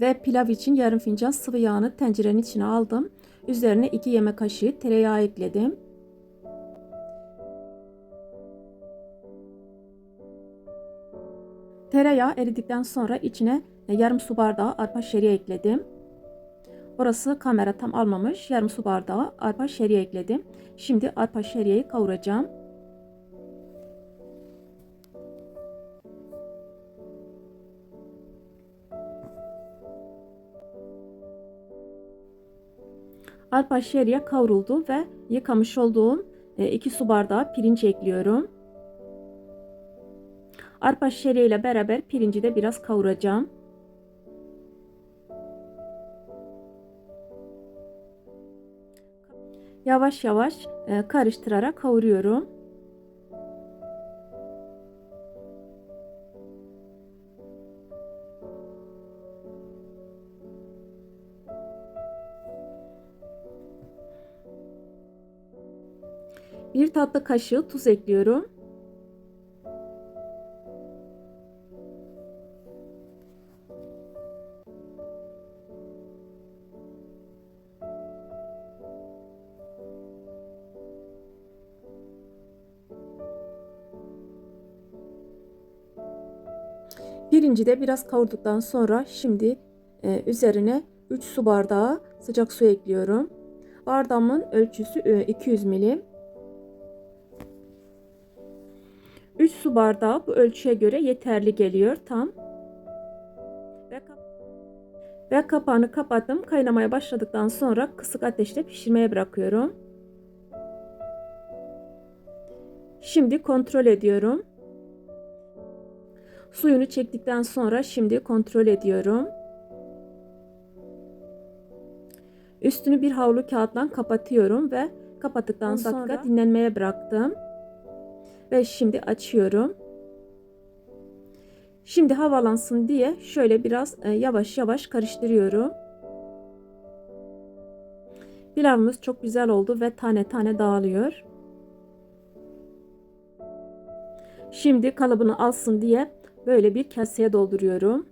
Ve pilav için yarım fincan sıvı yağını tencerenin içine aldım. Üzerine 2 yemek kaşığı tereyağı ekledim. Tereyağı eridikten sonra içine yarım su bardağı arpa şeriye ekledim. Orası kamera tam almamış. Yarım su bardağı arpa şeriye ekledim. Şimdi arpa şeriyeyi kavuracağım. Arpa şeriye kavruldu ve yıkamış olduğum 2 su bardağı pirinç ekliyorum. Arpa şeriye ile beraber pirinci de biraz kavuracağım. Yavaş yavaş e, karıştırarak kavuruyorum. Bir tatlı kaşığı tuz ekliyorum. Pirinci de biraz kavurduktan sonra şimdi e, üzerine 3 su bardağı sıcak su ekliyorum. Bardağımın ölçüsü e, 200 milim. 3 su bardağı bu ölçüye göre yeterli geliyor tam. Ve, kap ve kapağını kapattım. Kaynamaya başladıktan sonra kısık ateşte pişirmeye bırakıyorum. Şimdi kontrol ediyorum. Suyunu çektikten sonra şimdi kontrol ediyorum. Üstünü bir havlu kağıtla kapatıyorum ve kapattıktan sonra dinlenmeye bıraktım. Ve şimdi açıyorum. Şimdi havalansın diye şöyle biraz e, yavaş yavaş karıştırıyorum. Pilavımız çok güzel oldu ve tane tane dağılıyor. Şimdi kalıbını alsın diye böyle bir kaseye dolduruyorum.